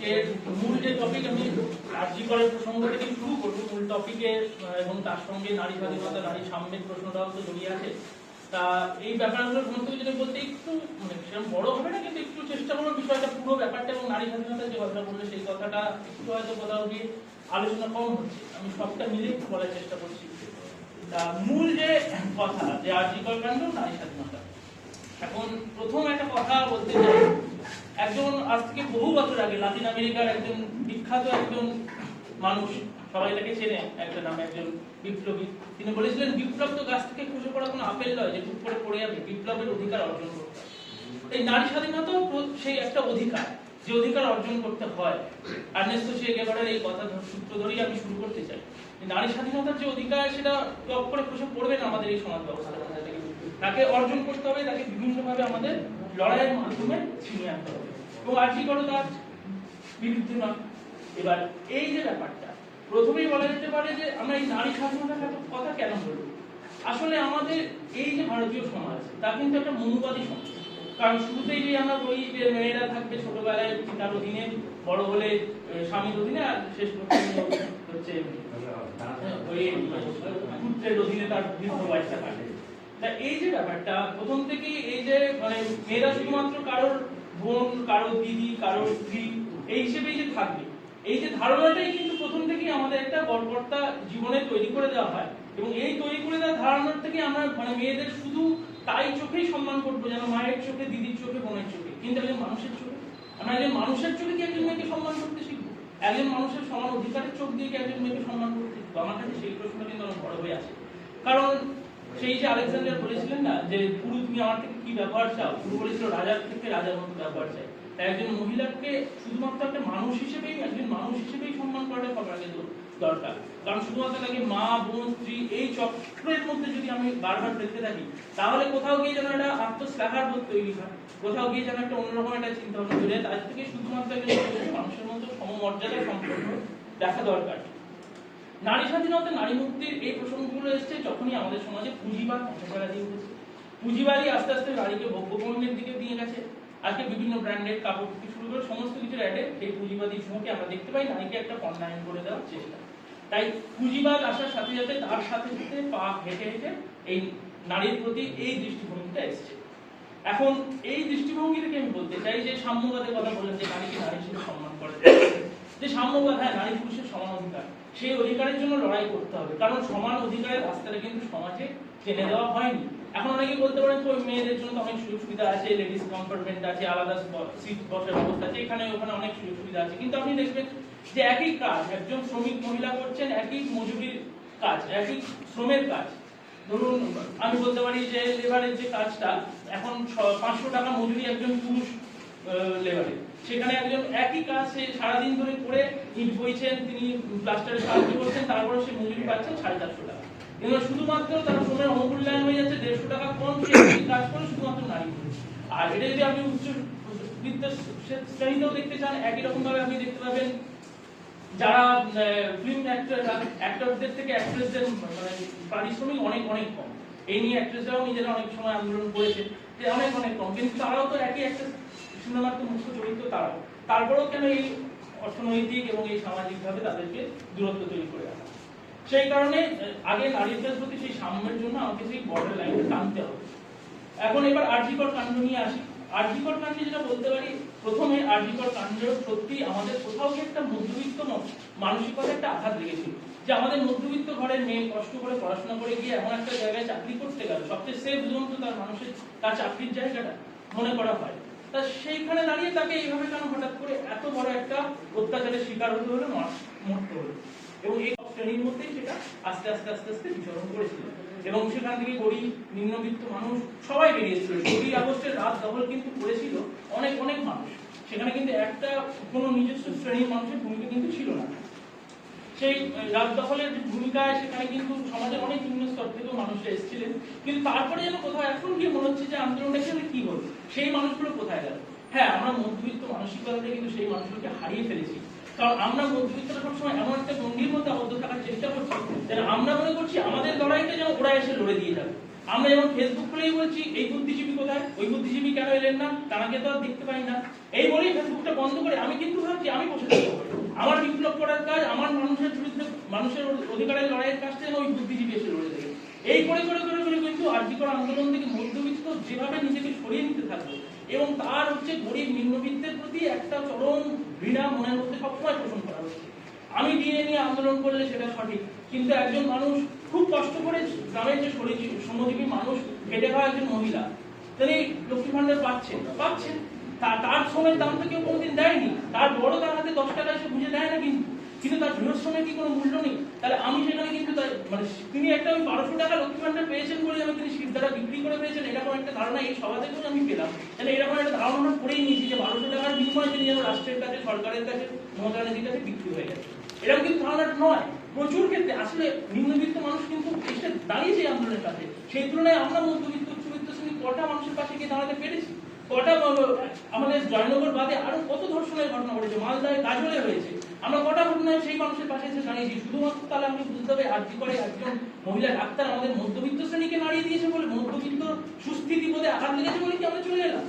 আজকে মূল যে টপিক আমি আরজি করার প্রসঙ্গ থেকে শুরু করব, মূল টপিকে এবং তার সঙ্গে নারী স্বাধীনতা, নারী সাম্যের প্রশ্নটাও তো জড়িয়ে আছে। তা এই ব্যাপারগুলোর সমস্ত কিছু বলতে একটু মানে সেরকম বড় হবে না, কিন্তু একটু চেষ্টা করব বিষয়টা পুরো ব্যাপারটা এবং নারী স্বাধীনতার যে কথাটা বললে, সেই কথাটা একটু হয়তো কোথাও গিয়ে আলোচনা কম হচ্ছে। আমি সবটা মিলে একটু বলার চেষ্টা করছি। তা মূল যে কথা, যে আরজি কর কাণ্ড নারী স্বাধীনতা। এখন প্রথম একটা কথা বলতে চাই। একজন আজ থেকে বহু বছর আগে লাতিন আমেরিকার একজন বিখ্যাত একজন মানুষ, সবাই তাকে চেনে, একটা নামে একজন বিপ্লবী। তিনি বলেছিলেন, বিপ্লব তো গাছ থেকে খসে পড়া কোনো আপেল নয় যে টুক করে পড়ে যাবে, বিপ্লবের অধিকার অর্জন করতে এই নারী স্বাধীনতাও সেই একটা অধিকার, যে অধিকার অর্জন করতে হয়। আর্নেস্টো সে একেবারে এই কথা সূত্র ধরেই আমি শুরু করতে চাই। নারী স্বাধীনতার যে অধিকার, সেটা টপ করে খসে পড়বে না আমাদের এই সমাজ ব্যবস্থা। তাকে অর্জন করতে হবে, তাকে বিভিন্নভাবে আমাদের লড়াইয়ের মাধ্যমে ছিনিয়ে আনতে হবে। এবং আর্জি করো তার? বিরুদ্ধে নয় এবার এই যে ব্যাপারটা, প্রথমেই বলা যেতে পারে যে আমরা এই নারী স্বাধীনতার কথা কেন বলব? আসলে আমাদের এই যে ভারতীয় সমাজ, তা কিন্তু একটা মনুবাদী সমাজ। কারণ শুরুতেই যে আমরা বলি যে মেয়েরা থাকবে ছোটবেলায় পিতার অধীনে, বড় হলে স্বামীর অধীনে, আর শেষ পর্যন্ত হচ্ছে ওই, পুত্রের অধীনে তার দীর্ঘ বয়সটা কাটে তা এই যে ব্যাপারটা, প্রথম থেকেই এই যে মানে মেয়েরা শুধুমাত্র কারোর বোন, কারও দিদি কারোর স্ত্রী, এই হিসেবেই যে থাকবে। এই যে ধারণাটাই কিন্তু প্রথম থেকেই আমাদের একটা গড়পড়তা জীবনে তৈরি করে দেওয়া হয়। এবং এই তৈরি করে দেওয়া ধারণার থেকে আমরা মানে মেয়েদের শুধু তাই চোখেই সম্মান করব, যেন মায়ের চোখে, দিদির চোখে, বোনের চোখে। কিন্তু একজন মানুষের চোখে? আমরা একজন মানুষের চোখে কি একজন মেয়েকে সম্মান করতে শিখব? একজন মানুষের সমান অধিকারের চোখ দিয়ে কি একজন মেয়েকে সম্মান করতে শিখব? আমার কাছে সেই প্রশ্নটা কিন্তু অনেক বড় হয়ে আছে। কারণ সেই যে আলেকজান্ডার বলেছিলেন না, যে পুরু তুমি আমার থেকে কি ব্যবহার চাও? পুরু বলেছিল রাজার থেকে রাজার মতো ব্যবহার চাই। তাই একজন মহিলাকে শুধুমাত্র একটা মানুষ হিসেবেই একজন মানুষ হিসেবেই সম্মান করাটা আগে দর- দরকার। কারণ শুধুমাত্র তাকে মা, বোন, স্ত্রী, এই চক্রের মধ্যে যদি আমি বারবার দেখতে থাকি, তাহলে কোথাও গিয়ে যেন একটা আত্মশ্লাঘার বোধ তৈরি হয়। কোথাও গিয়ে যেন একটা অন্যরকম একটা চিন্তা ভাবনা তৈরি হয়। তার থেকে শুধুমাত্র একজন মানুষের মতো সমমর্যাদা সম্পর্ক দেখা দরকার। নারী স্বাধীনতা, নারী মুক্তির এই প্রসঙ্গগুলো এসেছে যখনই আমাদের সমাজে পুঁজিবাদ ধ্বংসবেলা দিয়ে উঠেছে। পুঁজিবাদই আস্তে আস্তে নারীকে ভোগ্যপণ্যের দিকে দিয়ে গেছে। আজকে বিভিন্ন ব্র্যান্ডের কাপড় থেকে শুরু করে সমস্ত কিছুর অ্যাডে এই পুঁজিবাদী ঝুঁকে আমরা দেখতে পাই, নারীকে একটা পণ্যায়ন করে দেওয়ার চেষ্টা। তাই পুঁজিবাদ আসার সাথে সাথে তার সাথে সাথে পা হেঁটে হেঁটে এই নারীর প্রতি এই দৃষ্টিভঙ্গিটা এসছে। এখন এই দৃষ্টিভঙ্গি থেকে আমি বলতে চাই যে সাম্যবাদের কথা বললেন যে নারীকে নারী হিসেবে সম্মান করে যে সাম্যবাদ হ্যাঁ নারী পুরুষের সমান অধিকার। সেই অধিকারের জন্য লড়াই করতে হবে। কারণ সমান অধিকারের রাস্তাটা কিন্তু সমাজে টেনে দেওয়া হয়নি। এখন অনেকে বলতে পারেন তো মেয়েদের জন্য তো অনেক সুযোগ সুবিধা আছে লেডিস কম্পার্টমেন্ট আছে, আলাদা সিট বসার ব্যবস্থা আছে, এখানে ওখানে অনেক সুযোগ সুবিধা আছে। কিন্তু আপনি দেখবেন যে একই কাজ, একজন শ্রমিক মহিলা করছেন, একই মজুরির কাজ, একই শ্রমের কাজ। ধরুন, আমি বলতে পারি যে লেবারের যে কাজটা, এখন পাঁচশো টাকা মজুরি একজন পুরুষ লেবারে সেখানে একজন একই কাজ সে সারাদিন ধরে করে ইট বইছেন, তিনি প্লাস্টারে সাহায্য করছেন তারপরে সে মজুরি পাচ্ছেন সাড়ে চারশো টাকা। শুধুমাত্র তার শ্রমের অমূল্যায়ন হয়ে যাচ্ছে, দেড়শো টাকা কম সে কাজ করে শুধুমাত্র নারী। আর এটা যদি আপনি উচ্চ শ্রেণীতেও দেখতে চান, একই রকম ভাবে আপনি দেখতে পাবেন যারা ফিল্ম অ্যাক্টর অ্যাক্টরদের থেকে অ্যাক্ট্রেসদের মানে পারিশ্রমিক অনেক অনেক কম। এই নিয়ে অ্যাক্ট্রেসরাও নিজেরা অনেক সময় আন্দোলন করেছে অনেক অনেক কম। কিন্তু তারাও তো একই একটা সিনেমার তো মুখ্য চরিত্র তারাও তারপরেও কেন এই অর্থনৈতিক এবং এই সামাজিকভাবে তাদেরকে দূরত্ব তৈরি করে রাখা? সেই কারণে আগে নারীদের প্রতি সেই সাম্যের জন্য আমাকে সেই বর্ডার লাইনটা টানতে হবে। এখন এবার আরজিকর কাণ্ড নিয়ে আসি। আরজিকর কাণ্ডে যেটা বলতে পারি, প্রথমে আরজিকর কাণ্ড সত্যি আমাদের কোথাও গিয়ে একটা মধ্যবিত্ত মানসিকতা একটা আঘাত লেগেছিল। যে আমাদের মধ্যবিত্ত ঘরের মেয়ে কষ্ট করে পড়াশোনা করে গিয়ে এমন একটা জায়গায় চাকরি করতে গেল, সবচেয়ে সেফ জোন তো তার মানুষের, তার চাকরির জায়গাটা মনে করা হয়। তা সেইখানে দাঁড়িয়ে তাকে এইভাবে কেন হঠাৎ করে এত বড় একটা অত্যাচারের শিকার হতে হলো মরতে হলো? এবং এই শ্রেণির মধ্যেই সেটা আস্তে আস্তে আস্তে আস্তে বিচরণ করেছিল। এবং সেখান থেকে গরিব, নিম্নবিত্ত মানুষ সবাই বেরিয়েছিল। কুড়ি আগস্টের রাত দখল কিন্তু করেছিল অনেক অনেক মানুষ। সেখানে কিন্তু একটা কোনো নিজস্ব শ্রেণির মানুষের ভূমিকা কিন্তু ছিল না। সেই রাত দখলের ভূমিকায় সেখানে কিন্তু সমাজের অনেক নিম্ন স্তর থেকেও মানুষরা এসেছিলেন। কিন্তু তারপরে যেন কোথাও এখন গিয়ে মনে হচ্ছে যে আন্দোলনটা এখানে কি হলো? সেই মানুষগুলো কোথায় গেল? হ্যাঁ আমরা মধ্যবিত্ত মানসিকতাতে কিন্তু সেই মানুষগুলোকে হারিয়ে ফেলেছি। কারণ আমরা মধ্যবিত্তরা সবসময় এমন একটা গণ্ডির মধ্যে আবদ্ধ থাকার চেষ্টা করছি যেন আমরা মনে করছি আমাদের লড়াইটা যেন ওরা এসে লড়ে দিয়ে যাবে। আমরা যেমন ফেসবুক খুলেই বলছি, এই বুদ্ধিজীবী কোথায়? ওই বুদ্ধিজীবী কেন এলেন না? তারাকে তো আর দেখতে পাই না? এই বলেই ফেসবুকটা বন্ধ করে আমি কিন্তু ভাবছি, আমি বসে থাকব। আমার বিপ্লব করার কাজ, আমার মানুষের বিরুদ্ধে, মানুষের অধিকারের লড়াইয়ের কাজটা যেন ওই বুদ্ধিজীবী এসে লড়ে দেবে এই করে করে করে করে কিন্তু আর্থিকর আন্দোলন থেকে মধ্যবিত্ত যেভাবে নিজেকে সরিয়ে নিতে থাকবে এবং তার হচ্ছে গরিব নিম্নবিত্তের প্রতি একটা চরম ঘৃণা মনের মধ্যে সবসময় পোষণ করা হচ্ছে। আমি ডিএ নিয়ে আন্দোলন করলে সেটা সঠিক, কিন্তু একজন মানুষ খুব কষ্ট করে গ্রামের যে শরীর- শ্রমজীবী মানুষ, খেটে খাওয়া একজন মহিলা, তিনি লক্ষ্মী ভান্ডার পাচ্ছেন পাচ্ছেন। তার শ্রমের দাম তো কেউ কোনোদিন দেয়নি। তার বড় তার হাতে দশ টাকা এসে বুঝে দেয় না কিন্তু। কিন্তু তার সময় কি কোনো মূল্য নেই? তাহলে আমি সেখানে কিন্তু মানে তিনি একটা ওই বারোশো টাকা লক্ষ্মী ভান্ডার পেয়েছেন বলে আমি তিনি শিবদারা বিক্রি করে পেয়েছেন এরকম একটা ধারণা এই সভা থেকেও আমি পেলাম। তাহলে এরকম একটা ধারণা করেই নিয়েছি যে বারোশো টাকার বিনিময়ে তিনি যেন রাষ্ট্রের কাছে, সরকারের কাছে, মমতা ব্যানার্জির কাছে বিক্রি হয়ে গেছে। এরকম কিন্তু ধারণাটা নয়। প্রচুর ক্ষেত্রে আসলে নিম্নবিত্ত মানুষ কিন্তু এসে দাঁড়িয়েছে আন্দোলনের কাছে, সেই তুলনায় আমরা মধ্যবিত্ত, উচ্চবিত্ত শ্রেণি কটা মানুষের পাশে গিয়ে দাঁড়াতে পেরেছি। কটা আমাদের জয়নগর বাদে আরও কত ধর্ষণের ঘটনা ঘটেছে? মালদায় কাজলে হয়েছে। আমরা কটা ঘটনায় সেই মানুষের পাশে এসে দাঁড়িয়েছি? শুধুমাত্র তাহলে আমি বুঝতে হবে আর্জি করে একজন মহিলা ডাক্তার আমাদের মধ্যবিত্ত শ্রেণীকে নাড়িয়ে দিয়েছে বলে মধ্যবিত্ত সুস্থিতি বোধে আঘাত লেগেছে বলে কি আমরা চলে এলাম?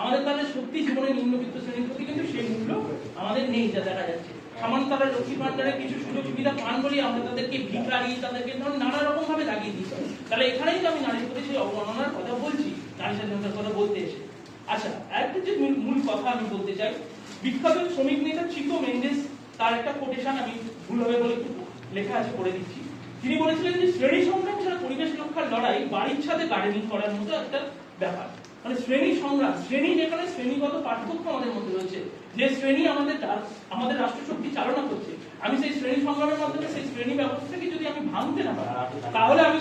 আমাদের তাহলে সত্যি জীবনে নিম্নবিত্ত শ্রেণির প্রতি কিন্তু সেই মূল্য আমাদের নেই যা দেখা যাচ্ছে। সামান্য তারা লক্ষ্মী ভান্ডারে কিছু সুযোগ সুবিধা পান বলি আমরা তাদেরকে ভিখারি তাদেরকে ধরুন নানা রকম ভাবে দাগিয়ে দিচ্ছি। তাহলে এখানেই তো আমি নারীর প্রতি সেই অবমাননার কথা বলছি, নারী স্বাধীনতার কথা বলতে এসে। আচ্ছা একটা যে মূল- কথা আমি বলতে চাই, বিখ্যাত শ্রমিক নেতা চিকো মেন্ডেস, তার একটা কোটেশন আমি ভুল হবে বলে লেখা আছে, পড়ে দিচ্ছি। তিনি বলেছিলেন যে শ্রেণি সংগ্রাম ছাড়া পরিবেশ রক্ষার লড়াই বাড়ির ছাদে গার্ডেনিং করার মতো একটা ব্যাপার। মানে শ্রেণি সংগ্রাম, শ্রেণি যেখানে শ্রেণীগত পার্থক্য আমাদের মধ্যে রয়েছে, যে শ্রেণি আমাদের আমাদের রাষ্ট্রশক্তি চালনা করছে, আমি সেই শ্রেণি সংগ্রামের মাধ্যমে সেই শ্রেণি ব্যবস্থাকে যদি আমি ভাঙতে না পারি, তাহলে আমি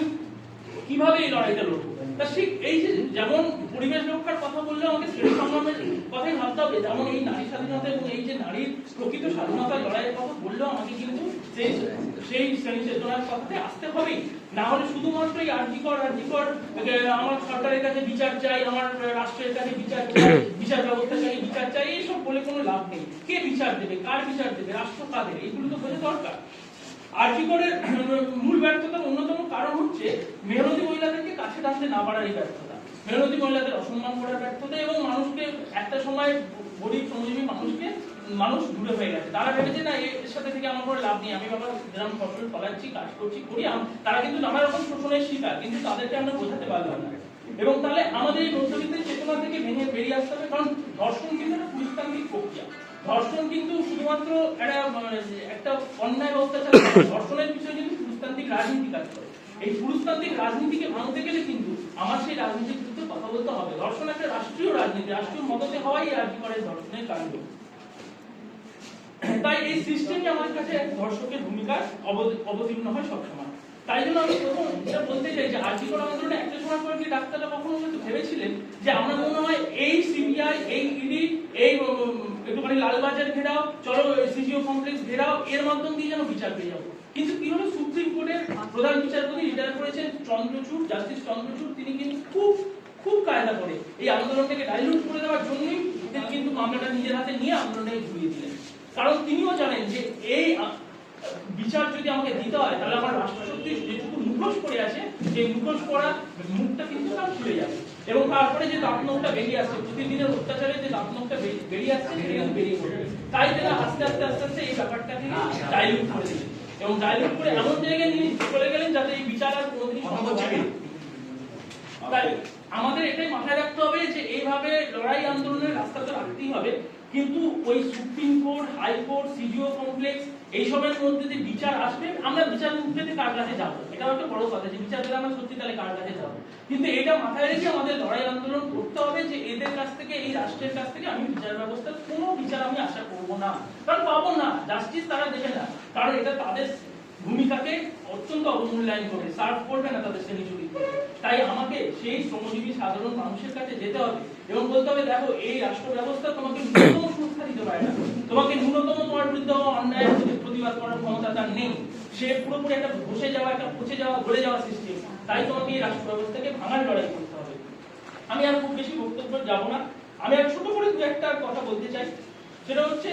কীভাবে এই লড়াইটা লড়বো? তা ঠিক এই যে যেমন পরিবেশ রক্ষার কথা বললে আমাকে শ্রেণি সংগ্রামের কথাই ভাবতে হবে, যেমন এই নারী স্বাধীনতা এবং এই যে নারীর প্রকৃত স্বাধীনতার লড়াইয়ের কথা বললেও আমাকে কিন্তু সেই সেই শ্রেণি চেতনার কথাতে আসতে হবেই। না হলে শুধুমাত্র এই আর্জিকর আর্জিকর আমার সরকারের কাছে বিচার চাই, আমার রাষ্ট্রের কাছে বিচার চাই, বিচার ব্যবস্থা চাই, বিচার চাই, এইসব বলে কোনো লাভ নেই। কে বিচার দেবে? কার বিচার দেবে? রাষ্ট্র কাদের? এগুলো তো বোঝা দরকার। আর্জিকরের মূল ব্যর্থতার অন্যতম কারণ হচ্ছে মেহনতি মহিলাদেরকে কাছে টানতে না পারার এই ব্যর্থতা। মেহনতি মহিলাদের অসম্মান করার ব্যর্থতা এবং মানুষকে একটা সময় গরিব শ্রমজীবী মানুষকে, মানুষ দূরে হয়ে গেছে। তারা ভেবেছে, না, এর সাথে থেকে আমার কোনো লাভ নেই। আমি বাবা যেরকম ফসল ফলাচ্ছি, কাজ করছি, করি তারা কিন্তু নানা রকম শোষণের শিকার, কিন্তু তাদেরকে আমরা বোঝাতে পারলাম না। এবং তাহলে আমাদের এই মধ্যবিত্তের চেতনা থেকে ভেঙে বেরিয়ে আসতে হবে, কারণ ধর্ষণ কিন্তু একটা পুরুষতান্ত্রিক প্রক্রিয়া। ধর্ষণ কিন্তু শুধুমাত্র একটা মানে, একটা অন্যায় অত্যাচার ধর্ষণের পিছনে কিন্তু পুরুষতান্ত্রিক রাজনীতি কাজ করে। এই পুরুষতান্ত্রিক রাজনীতিকে ভাঙতে গেলে কিন্তু আমার সেই রাজনীতির বিরুদ্ধে কথা বলতে হবে। ধর্ষণ একটা রাষ্ট্রীয় রাজনীতি রাষ্ট্রীয় মদতে হওয়াই এই রাজনীতি করে ধর্ষণের কাণ্ড তাই এই সিস্টেমই আমার কাছে ধর্ষকের ভূমিকা অবতীর্ণ হয় সবসময়। তাই জন্য আমি প্রথম যেটা বলতে চাই যে আর্জিকর আন্দোলনে একটা সময় পর কি ডাক্তাররা কখনো হয়তো ভেবেছিলেন যে আমরা মনে হয় এই সিবিআই, এই ইডি, এই একটুখানি লালবাজার ঘেরাও, চলো সিজিও কমপ্লেক্স ঘেরাও, এর মাধ্যম দিয়ে যেন বিচার পেয়ে যাব। কিন্তু কি হলো? সুপ্রিম কোর্টের প্রধান বিচারপতি রিটায়ার করেছেন চন্দ্রচূড়, জাস্টিস চন্দ্রচূড়, তিনি কিন্তু খুব খুব কায়দা করে এই আন্দোলনটাকে ডাইলুট করে দেওয়ার জন্যই তিনি কিন্তু মামলাটা নিজের হাতে নিয়ে আন্দোলনটাকে ঘুরিয়ে দিলেন। কারণ তিনিও জানেন যে এই বিচার যদি আমাকে দিতে হয় তাহলে আমার রাষ্ট্রশক্তি যেটুকু মুখোশ করে আছে সেই মুখোশ পরা মুখটা কিন্তু তার খুলে যাবে। এবং তারপরে যে দাঁতনখটা বেরিয়ে আসছে প্রতিদিনের অত্যাচারে যে দাঁতনখটা বে- বেরিয়ে আসছে সেটা কিন্তু বেরিয়ে পড়বে। তাই তারা আস্তে আস্তে আস্তে আস্তে এই ব্যাপারটাকে ডাইলুট করে দিলেন এবং ডাইলুট করে এমন জায়গায় নিয়ে চলে গেলেন যাতে এই বিচার আর কোনোদিনই সম্ভব হবে না। তাই আমাদের এটাই মাথায় রাখতে হবে যে এইভাবে লড়াই আন্দোলনের রাস্তা তো রাখতেই হবে। কিন্তু ওই supreme court high court CGO complex এইসবের মধ্যে যে বিচার আসবে, আমরা বিচার পেতে কার কাছে যাব? এটাও একটা বড় কথা যে বিচার পেলে আমরা সত্যি তাহলে কার কাছে যাব? কিন্তু এটা মাথায় রেখে আমাদের লড়াই আন্দোলন করতে হবে যে এদের কাছ থেকে, এই রাষ্ট্রের কাছ থেকে আমি বিচার ব্যবস্থার কোনো বিচার আমি আশা করব না। কারণ পাবো না জাস্টিস তারা দেবে না। কারণ এটা তাদের ভূমিকাকে অত্যন্ত অবমূল্যায়ন করে সার্ভ করবে না তাদের শ্রেণি চরিত্র তাই আমাকে সেই শ্রমজীবী সাধারণ মানুষের কাছে যেতে হবে এবং বলতে হবে, দেখো, এই রাষ্ট্র ব্যবস্থা তোমাকে সুরক্ষা দিতে পারে না। তোমাকে ন্যূনতম তোমার বিরুদ্ধে হওয়া অন্যায়ের প্রতিবাদ করার ক্ষমতা তার নেই। সে পুরোপুরি একটা বসে যাওয়া, একটা পচে যাওয়া, গলে যাওয়া সিস্টেম তাই তোমাকে এই রাষ্ট্র ব্যবস্থাকে ভাঙার লড়াই করতে হবে। আমি আর খুব বেশি বক্তব্য যাব না। আমি আর ছোট করে দু একটা কথা বলতে চাই। সেটা হচ্ছে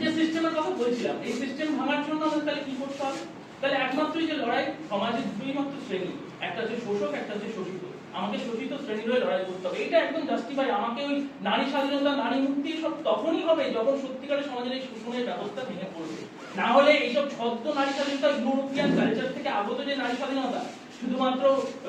যে সিস্টেমের কথা বলছিলাম। এই সিস্টেম ভাঙার জন্য আমাদের তাহলে কি করতে হবে? তাহলে একমাত্রই যে লড়াই সমাজের দুই মাত্র শ্রেণি। একটা হচ্ছে শোষক, একটা হচ্ছে শোষিত। আমাকে শোষিত শ্রেণির হয়ে লড়াই করতে হবে। এটা একদম জাস্টিফাই আমাকে ওই নারী স্বাধীনতা, নারী মুক্তি সব তখনই হবে যখন সত্যিকারের সমাজের এই শোষণের ব্যবস্থা ভেঙে পড়বে। না হলে এইসব ছদ্ম নারী স্বাধীনতা, ইউরোপিয়ান কালচার থেকে আগত যে নারী স্বাধীনতা, শুধুমাত্র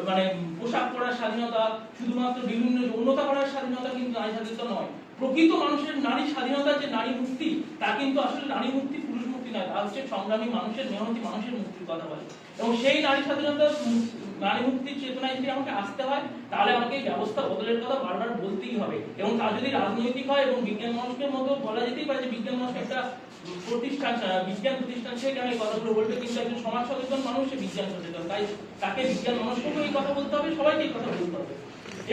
মানে পোশাক পরার স্বাধীনতা, শুধুমাত্র বিভিন্ন যৌনতা করার স্বাধীনতা কিন্তু নারী স্বাধীনতা নয়। প্রকৃত মানুষের নারী স্বাধীনতা, যে নারী মুক্তি, তা কিন্তু আসলে নারী মুক্তি, পুরুষ মুক্তি নয়, তা হচ্ছে সংগ্রামী মানুষের, মেহনতি মানুষের মুক্তির কথা বলে। এবং সেই নারী স্বাধীনতা নারী মুক্তির চেতনায় যদি আমাকে আসতে হয়, তাহলে আমাকে এই ব্যবস্থা বদলের কথা বারবার বলতেই হবে। এবং তা যদি রাজনৈতিক হয় এবং বিজ্ঞান মানুষের মতো বলা যেতেই পারে যে বিজ্ঞান মানুষ একটা প্রতিষ্ঠান বিজ্ঞান প্রতিষ্ঠান সে এই কথাগুলো বলবে কিন্তু একজন সমাজ সচেতন মানুষ বিজ্ঞান সচেতন। তাই তাকে বিজ্ঞান মানুষকেও এই কথা বলতে হবে, সবাইকে এই কথা বলতে হবে।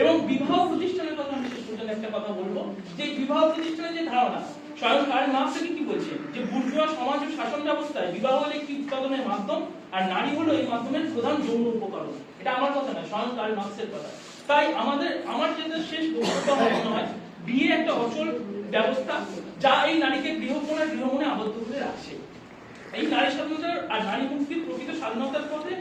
এবং বিবাহ প্রতিষ্ঠানের কথা আমি শেষ পর্যন্ত একটা কথা বলব, যে বিবাহ প্রতিষ্ঠানের যে ধারণা, স্বয়ং কার্ল মার্কস থেকে কি বলছে? যে বুর্জোয়া সমাজ ও শাসন ব্যবস্থায় বিবাহ হলো একটি উৎপাদনের মাধ্যম? আর নারী হলো এই মাধ্যমের প্রধান যৌন উপকরণ। এটা আমার কথা নয় স্বয়ং কার্ল মার্কসের কথা। তাই আমাদের, আমার যেটা শেষ বক্তব্য মনে হয়, বিয়ে একটা অচল ব্যবস্থা যা এই নারীকে গৃহকোণে গৃহমনে আবদ্ধ করে রাখছে। এই নারী স্বাধীনতার আর নারী মুক্তির প্রকৃত স্বাধীনতার পথে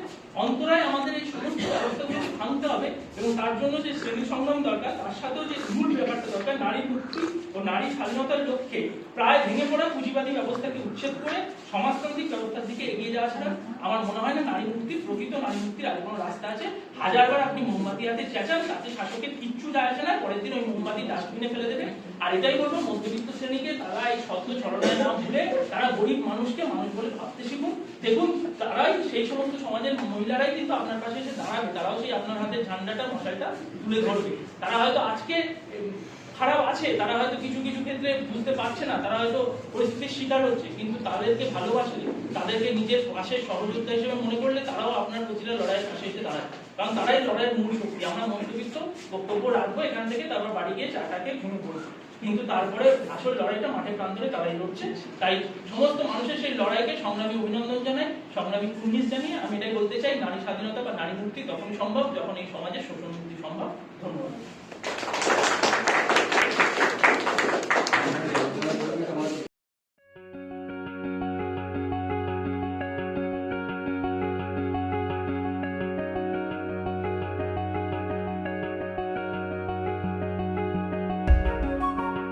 অন্তরায় আমাদের এই সমস্ত ব্যবস্থাগুলো ভাঙতে হবে এবং তার জন্য যে শ্রেণি সংগ্রাম দরকার, তার সাথেও যে মূল ব্যাপারটা দরকার, নারী মুক্তি ও নারী স্বাধীনতার লক্ষ্যে প্রায় ভেঙে পড়া পুঁজিবাদী ব্যবস্থাকে উচ্ছেদ করে সমাজতান্ত্রিক ব্যবস্থার দিকে এগিয়ে যাওয়া ছাড়া আমার মনে হয় না নারী মুক্তির, প্রকৃত নারী মুক্তির আর কোনো রাস্তা আছে। হাজারবার আপনি মোমবাতি হাতে চেঁচান, তাতে শাসকের কিচ্ছু যায় আসে না। পরের দিন ওই মোমবাতি ডাস্টবিনে ফেলে দেবে আর এটাই বলব, মধ্যবিত্ত শ্রেণীকে তারা এই সত্য ছড়ানোর না ভুলে তারা গরিব মানুষকে মানুষ বলে ভাবতে শিখুন। দেখুন, তারাই সেই সমস্ত সমাজের মহিলারাই কিন্তু আপনার পাশে এসে দাঁড়াবে। তারাও সেই আপনার হাতের ঝান্ডাটা মশাইটা তুলে ধরবে। তারা হয়তো আজকে খারাপ আছে, তারা হয়তো কিছু কিছু ক্ষেত্রে বুঝতে পারছে না, তারা হয়তো পরিস্থিতির শিকার হচ্ছে, কিন্তু তাদেরকে ভালোবাসলে, তাদেরকে নিজের পাশে সহযোগিতা হিসেবে মনে করলে তারাও আপনার প্রতিটা লড়াইয়ের পাশে এসে দাঁড়ায়। কারণ তারাই লড়াইয়ের মূল শক্তি। আমরা মধ্যবিত্ত বক্তব্য রাখব, এখান থেকে তারপর বাড়ি গিয়ে চাটাকে ঘুমিয়ে পড়ব কিন্তু তারপরে আসল লড়াইটা মাঠে প্রান্তরে তারাই লড়ছে। তাই সমস্ত মানুষের সেই লড়াইকে সংগ্রামী অভিনন্দন জানাই, সংগ্রামী কুর্নিশ জানিয়ে আমি এটাই বলতে চাই, নারী স্বাধীনতা বা নারী মুক্তি তখন সম্ভব, যখন এই সমাজে শোষণ মুক্তি সম্ভব। ধন্যবাদ।